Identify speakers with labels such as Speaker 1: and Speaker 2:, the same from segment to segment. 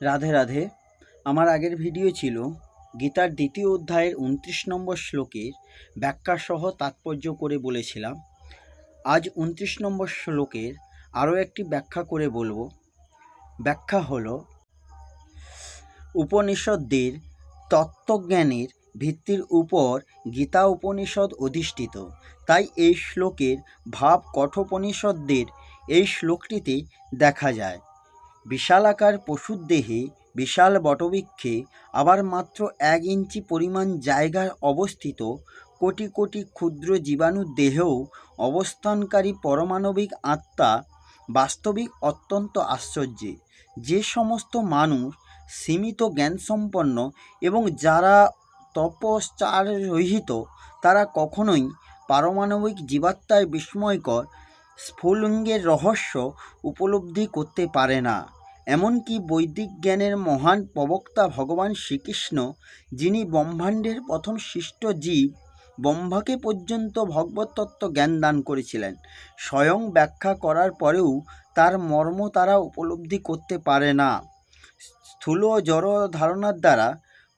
Speaker 1: রাধে রাধে। আমার আগের ভিডিও ছিল গীতার দ্বিতীয় অধ্যায়ের উনত্রিশ নম্বর শ্লোকের ব্যাখ্যাসহ তাৎপর্য করে বলেছিলাম। আজ উনত্রিশ নম্বর শ্লোকের আরও একটি ব্যাখ্যা করে বলব। ব্যাখ্যা হল, উপনিষদদের তত্ত্বজ্ঞানের ভিত্তির উপর গীতা উপনিষদ অধিষ্ঠিত। তাই এই শ্লোকের ভাব কঠোপনিষদদের এই শ্লোকটিতে দেখা যায়। বিশালাকার পশুর দেহে বিশাল বটবৃক্ষে আবার মাত্র এক ইঞ্চি পরিমাণ জায়গায় অবস্থিত কোটি কোটি ক্ষুদ্র জীবাণুর দেহেও অবস্থানকারী পরমাণবিক আত্মা বাস্তবিক অত্যন্ত আশ্চর্যের যে সমস্ত মানুষ সীমিত জ্ঞানসম্পন্ন এবং যারা তপশ্চার রহিত, তারা কখনোই পারমাণবিক জীবাত্মায় বিস্ময়কর স্ফুলিঙ্গের রহস্য উপলব্ধি করতে পারে না। এমনকি বৈদিক জ্ঞানের মহান প্রবক্তা ভগবান শ্রীকৃষ্ণ, যিনি ব্রহ্মাণ্ডের প্রথম সৃষ্ট জীব, ব্রহ্মাকে পর্যন্ত ভগবতত্ত্ব জ্ঞান দান করেছিলেন। স্বয়ং ব্যাখ্যা করার পরেও তার মর্ম তারা উপলব্ধি করতে পারে না। স্থূল জড় ধারণার দ্বারা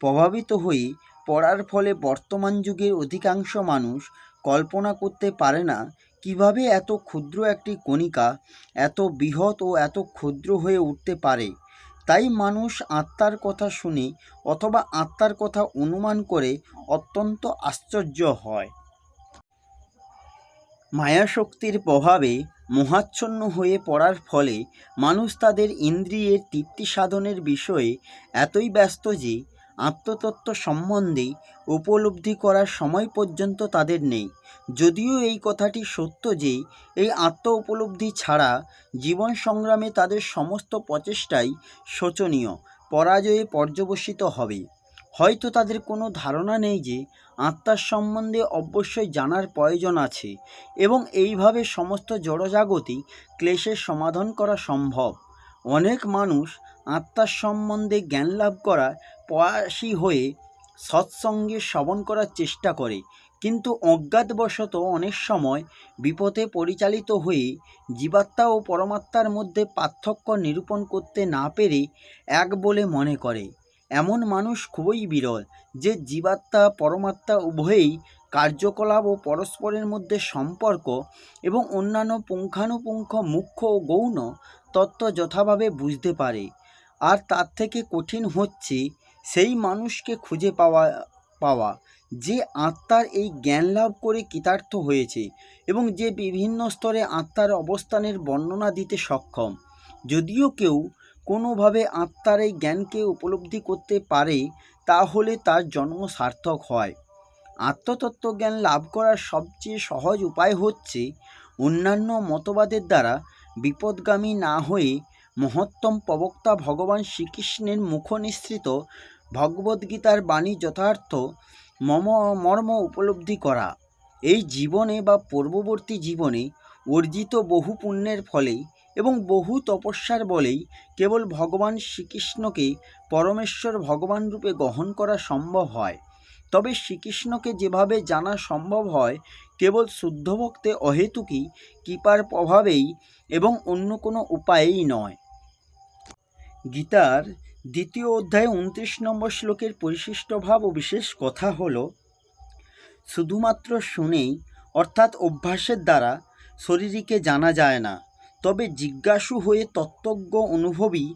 Speaker 1: প্রভাবিত হয়ে পড়ার ফলে বর্তমান যুগের অধিকাংশ মানুষ কল্পনা করতে পারে না কীভাবে এত ক্ষুদ্র একটি কণিকা এত বৃহৎ ও এত ক্ষুদ্র হয়ে উঠতে পারে? তাই মানুষ আত্মার কথা শুনে অথবা আত্মার কথা অনুমান করে অত্যন্ত আশ্চর্য হয়। মায়াশক্তির প্রভাবে মোহাচ্ছন্ন হয়ে পড়ার ফলে মানুষ তাদের ইন্দ্রিয়ের তৃপ্তি সাধনের বিষয়ে এতই ব্যস্ত যে আত্মতত্ত্ব সম্বন্ধে উপলব্ধি করার সময় পর্যন্ত তাদের নেই। যদিও এই কথাটি সত্য যে, এই আত্ম উপলব্ধি ছাড়া জীবন সংগ্রামে তাদের সমস্ত প্রচেষ্টাই শোচনীয়, পরাজয়ে পর্যবসিত হবে। হয়তো তাদের কোনো ধারণা নেই যে, আত্মার সম্বন্ধে অবশ্যই জানার প্রয়োজন আছে এবং এইভাবে সমস্ত জড়জাগতিক ক্লেশের সমাধান করা সম্ভব। অনেক মানুষ আত্মার সম্বন্ধে জ্ঞান লাভ করার প্রয়াসী হয়ে সৎসঙ্গে শ্রবণ করার চেষ্টা করে। কিন্তু অজ্ঞাতবশত অনেক সময় বিপথে পরিচালিত হয়ে জীবাত্মা ও পরমাত্মার মধ্যে পার্থক্য নিরূপণ করতে না পেরে এক বলে মনে করে। এমন মানুষ খুবই বিরল, যে জীবাত্মা, পরমাত্মা উভয়েই কার্যকলাপ ও পরস্পরের মধ্যে সম্পর্ক এবং অন্যান্য পুঙ্খানুপুঙ্খ মুখ্য ও গৌণ তত্ত্ব যথাভাবে বুঝতে পারে। আর তার থেকে কঠিন হচ্ছে সেই মানুষকে খুঁজে পাওয়া পাওয়া যে আত্মার এই জ্ঞান লাভ করে কৃতার্থ হয়েছে এবং যে বিভিন্ন স্তরে আত্মার অবস্থানের বর্ণনা দিতে সক্ষম। যদিও কেউ কোনোভাবে আত্মার এই জ্ঞানকে উপলব্ধি করতে পারে, তাহলে তার জন্ম সার্থক হয়। আত্মতত্ত্ব জ্ঞান লাভ করার সবচেয়ে সহজ উপায় হচ্ছে অন্যান্য মতবাদের দ্বারা বিপদগামী না হয়ে মহত্তম প্রবক্তা ভগবান শ্রীকৃষ্ণের মুখনিসৃত ভগবদ্গীতার বাণী যথার্থ মম মর্ম উপলব্ধি করা। এই জীবনে বা পূর্ববর্তী জীবনে অর্জিত বহু পুণ্যের ফলেই এবং বহু তপস্যার বলেই কেবল ভগবান শ্রীকৃষ্ণকে পরমেশ্বর ভগবান রূপে গ্রহণ করা সম্ভব হয়। তবে শ্রীকৃষ্ণকে যেভাবে জানা সম্ভব হয়, কেবল শুদ্ধ ভক্তে অহেতুকী কৃপার প্রভাবেই এবং অন্য কোনো উপায়েই নয়। গীতার দ্বিতীয় অধ্যায়ে উনত্রিশ নম্বর শ্লোকের পরিশিষ্ট ভাব ও বিশেষ কথা হল, শুধুমাত্র শুনেই, অর্থাৎ অভ্যাসের দ্বারা, শরীরীকে জানা যায় না। তবে জিজ্ঞাসু হয়ে তত্ত্বজ্ঞ অনুভবী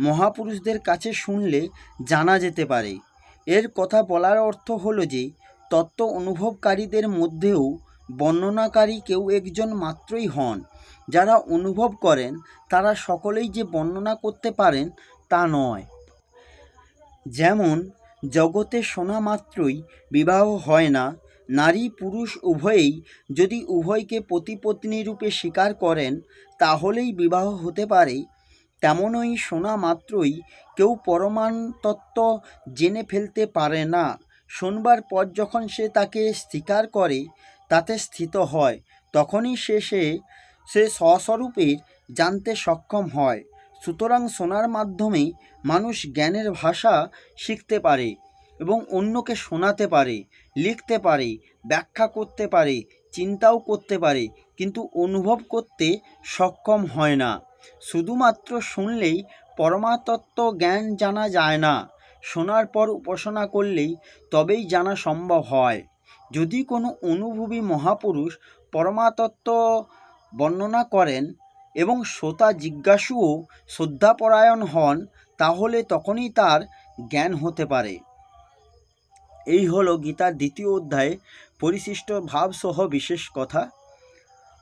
Speaker 1: মহাপুরুষদের কাছে শুনলে জানা যেতে পারে। এর কথা বলার অর্থ হলো যে, তত্ত্ব অনুভবকারীদের মধ্যেও বর্ণনাকারী কেউ একজন মাত্রই হন। যারা অনুভব করেন, তারা সকলেই যে বর্ণনা করতে পারেন তা নয়। যেমন, জগতে শোনা মাত্রই বিবাহ হয় না, নারী পুরুষ উভয়েই যদি উভয়কে পতিপত্নী রূপে স্বীকার করেন, তাহলেই বিবাহ হতে পারে। তেমনই শোনা মাত্রই কেউ পরমাণ তত্ত্ব জেনে ফেলতে পারে না। শোনবার পর যখন সে তাকে স্বীকার করে, তাতে স্থিত হয়, তখনই সে সে সে স্বস্বরূপের জানতে সক্ষম হয়। সুতরাং শোনার মাধ্যমেই মানুষ জ্ঞানের ভাষা শিখতে পারে এবং অন্যকে শোনাতে পারে, লিখতে পারে, ব্যাখ্যা করতে পারে, চিন্তাও করতে পারে, কিন্তু অনুভব করতে সক্ষম হয় না। শুধুমাত্র শুনলেই পরমাতত্ত্ব জ্ঞান জানা যায় না। শোনার পর উপাসনা করলেই তবেই জানা সম্ভব হয়। যদি কোনো অনুভবী মহাপুরুষ পরমাতত্ত্ব বর্ণনা করেন এবং শ্রোতা জিজ্ঞাসুও শ্রদ্ধাপরায়ণ হন, তাহলে তখনই তার জ্ঞান হতে পারে। এই হলো গীতার দ্বিতীয় অধ্যায়ে পরিশিষ্ট ভাবসহ বিশেষ কথা।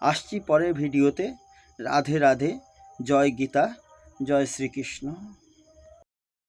Speaker 1: আসছি পরের ভিডিওতে। রাধে রাধে। জয় গীতা। জয় শ্রীকৃষ্ণ।